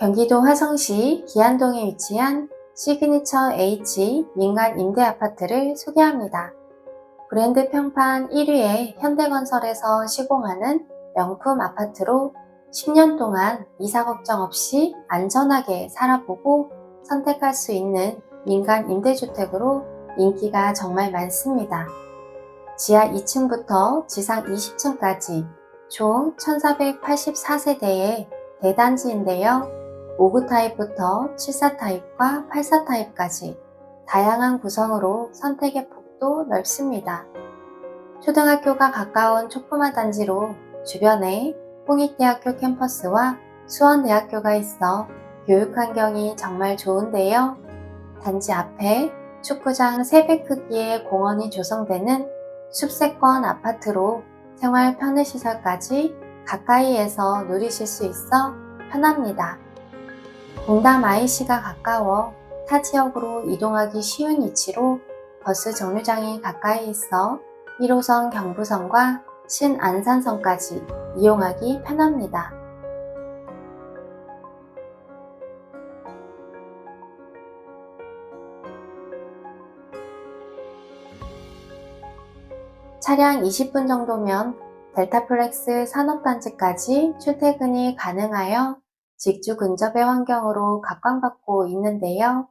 경기도 화성시 기안동에 위치한 시그니처 H 민간 임대 아파트를 소개합니다. 브랜드 평판 1위의 현대건설에서 시공하는 명품 아파트로 10년 동안 이사 걱정 없이 안전하게 살아보고 선택할 수 있는 민간 임대주택으로 인기가 정말 많습니다. 지하 2층부터 지상 20층까지 총 1484세대의 대단지인데요. 5구 타입부터 74 타입과 84 타입까지 다양한 구성으로 선택의 폭도 넓습니다. 초등학교가 가까운 초품화 단지로 주변에 홍익대학교 캠퍼스와 수원대학교가 있어 교육 환경이 정말 좋은데요. 단지 앞에 축구장 3배 크기의 공원이 조성되는 숲세권 아파트로 생활 편의시설까지 가까이에서 누리실 수 있어 편합니다. 공담 IC가 가까워 타 지역으로 이동하기 쉬운 위치로 버스 정류장이 가까이 있어 1호선 경부선과 신안산선까지 이용하기 편합니다. 차량 20분 정도면 델타플렉스 산업단지까지 출퇴근이 가능하여 직주 근접의 환경으로 각광받고 있는데요.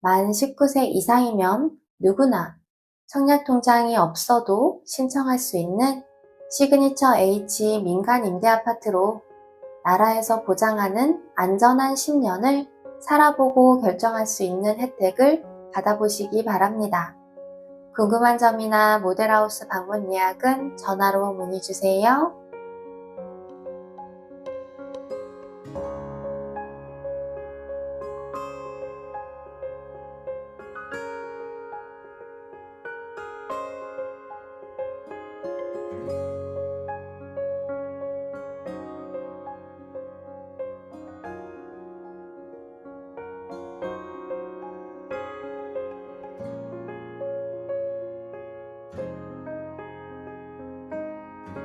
만 19세 이상이면 누구나 청약 통장이 없어도 신청할 수 있는 시그니처 H 민간 임대 아파트로 나라에서 보장하는 안전한 10년을 살아보고 결정할 수 있는 혜택을 받아보시기 바랍니다. 궁금한 점이나 모델하우스 방문 예약은 전화로 문의 주세요.